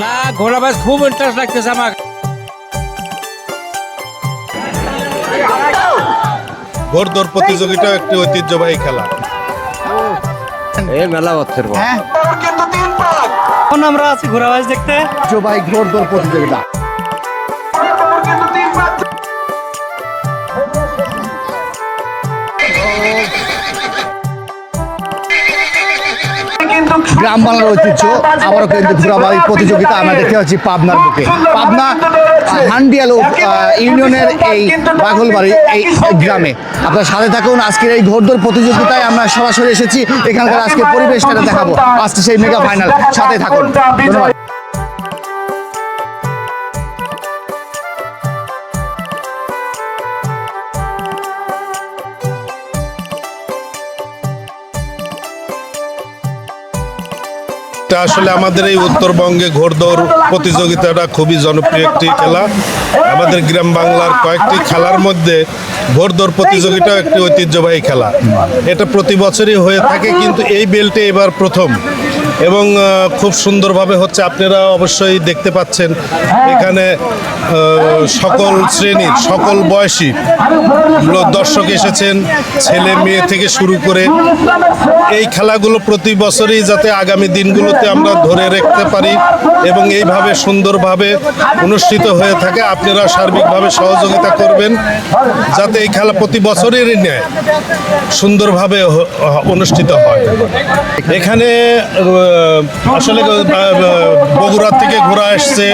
না ঘোড়া বাস খুব ইন্টারেস্ট লাগতেছে আমার ঘোড়দৌড় প্রতিযোগিতা একটি ঐতিহ্যবাহী খেলা। এই মেলা বছর হ্যাঁ। এখন আমরা আছি ঘোরাবাজ দেখতে। ঐতিহ্যবাহী ঘোড়দৌড় প্রতিযোগিতা। গ্রাম বাংলার ঐতিহ্য আবারও কিন্তু ঘোরাবাড়ির প্রতিযোগিতা আমরা দেখতে পাচ্ছি পাবনার বুকে। পাবনা হান্ডিয়াল ইউনিয়নের এই বাগলবাড়ি এই গ্রামে। আপনার সাথে থাকুন আজকের এই ঘোরদোর প্রতিযোগিতায় আমরা সরাসরি এসেছি। এখানকার আজকে পরিবেশটা দেখাবো। আজকে সেই মেগা ফাইনাল সাথে থাকুন। ধন্যবাদ। এটা আসলে আমাদের এই উত্তরবঙ্গে ঘোড়দৌড় প্রতিযোগিতাটা খুবই জনপ্রিয় একটি খেলা। আমাদের গ্রাম বাংলার কয়েকটি খেলার মধ্যে ঘোড়দৌড় প্রতিযোগিতা একটি ঐতিহ্যবাহী খেলা। এটা প্রতি বছরই হয়ে থাকে, কিন্তু এই বেল্টে এবার প্রথম। এবং খুব সুন্দরভাবে হচ্ছে আপনারা অবশ্যই দেখতে পাচ্ছেন এখানে সকল শ্রেণির, সকল বয়সী দর্শক এসেছেন, ছেলে মেয়ে থেকে শুরু করে এই খেলাগুলো প্রতি বছরই যাতে আগামী দিনগুলোতে আমরা ধরে রাখতে পারি এবং এইভাবে সুন্দরভাবে অনুষ্ঠিত হয়ে থাকে, আপনারা সার্বিকভাবে সহযোগিতা করবেন যাতে এই খেলা প্রতি বছরেরই ন্যায় সুন্দরভাবে অনুষ্ঠিত হয়। এখানে আসলে আহ, বগুড়া থেকে ঘোরা আসছে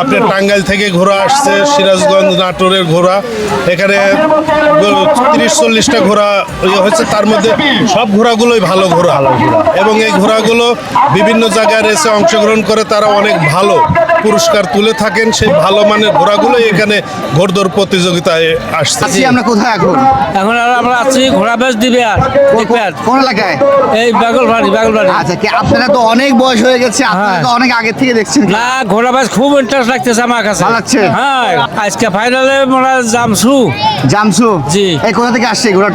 আপনার টাঙ্গাইল থেকে ঘোরা আসছে সিরাজগঞ্জ নাটোরের ঘোরা এখানে তিরিশ চল্লিশটা ঘোরা ইয়ে হয়েছে তার মধ্যে সব ঘোরাগুলোই ভালো ঘোড়া। এবং এই ঘোড়াগুলো বিভিন্ন জায়গায় রেসে অংশগ্রহণ করে তারা অনেক ভালো পুরস্কার তুলে থাকেন। সেই ভালো মানের ঘোড়াগুলোই এখানে ঘোড়দৌড় প্রতিযোগিতায় আসছে। আমরা কোথায় এখন? এখন আমরা আছি ঘোড়া বাস দিবে আর কোন এলাকায়? এই বাগল বাড়ি বাগল বাড়ি আচ্ছা কি আপনারা তো অনেক বয়স হয়ে গেছে আপনারা তো অনেক আগে থেকে দেখছেন। না ঘোড়া বাস খুব ইন্টারেস্ট লাগতেছে আমার কাছে। ভালো লাগছে? হ্যাঁ আজকে ফাইনালে মোরা জামসু। জামসু? জি। এই কোথা থেকে আসছে ঘোড়া